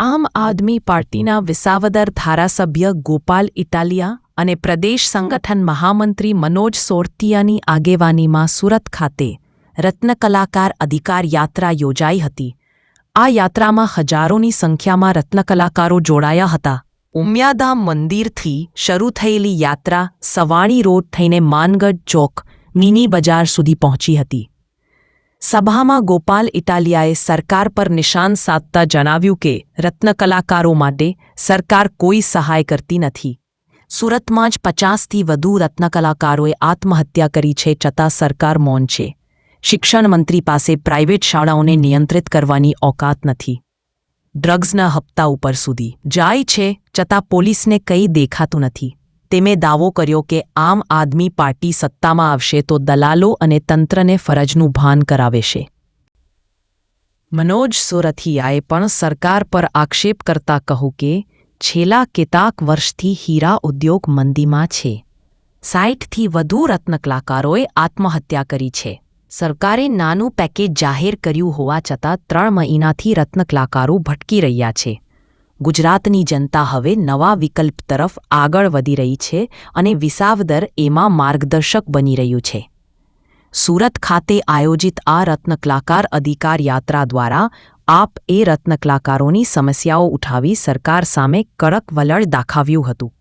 આમ આદમી પાર્ટીના વિસાવદર ધારાસભ્ય ગોપાલ ઇટાલિયા અને પ્રદેશ સંગઠન મહામંત્રી મનોજ સોરતિયાની આગેવાનીમાં સુરત ખાતે રત્નકલાકાર અધિકાર યાત્રા યોજાઈ હતી. આ યાત્રામાં હજારોની સંખ્યામાં રત્નકલાકારો જોડાયા હતા. ઉમિયાધામ મંદિરથી શરૂ થયેલી યાત્રા સવાણી રોડ થઈને માનગઢ ચોક મિની બજાર સુધી પહોંચી હતી. સભામાં ગોપાલ ઇટાલિયાએ સરકાર પર નિશાન સાધતા જણાવ્યું કે, રત્નકલાકારો માટે સરકાર કોઈ સહાય કરતી નથી. સુરતમાં જ પચાસથી વધુ રત્નકલાકારોએ આત્મહત્યા કરી છે છતાં સરકાર મૌન છે. શિક્ષણ મંત્રી પાસે પ્રાઇવેટ શાળાઓને નિયંત્રિત કરવાની ઓકાત નથી. ડ્રગ્સના હપ્તા ઉપર સુધી જાય છે છતાં પોલીસને કંઈ દેખાતું નથી. તેમણે દાવો કર્યો કે આમ આદમી પાર્ટી સત્તામાં આવશે તો દલાલો અને તંત્રને ફરજનું ભાન કરાવેશે મનોજ સોરથિયાએ પણ સરકાર પર આક્ષેપ કરતા કહ્યું કે છેલ્લા કેટલાક વર્ષથી હીરા ઉદ્યોગ મંદીમાં છે. સાઠથી વધુ રત્નકલાકારોએ આત્મહત્યા કરી છે. સરકારે નાનું પેકેજ જાહેર કર્યું હોવા છતાં ત્રણ મહિનાથી રત્નકલાકારો ભટકી રહ્યા છે. ગુજરાતની જનતા હવે નવા વિકલ્પ તરફ આગળ વધી રહી છે અને વિસાવદર એમાં માર્ગદર્શક બની રહ્યું છે. સુરત ખાતે આયોજિત આ રત્નકલાકાર અધિકાર યાત્રા દ્વારા આપ એ રત્નકલાકારોની સમસ્યાઓ ઉઠાવી સરકાર સામે કડક વલણ દાખવ્યું હતું.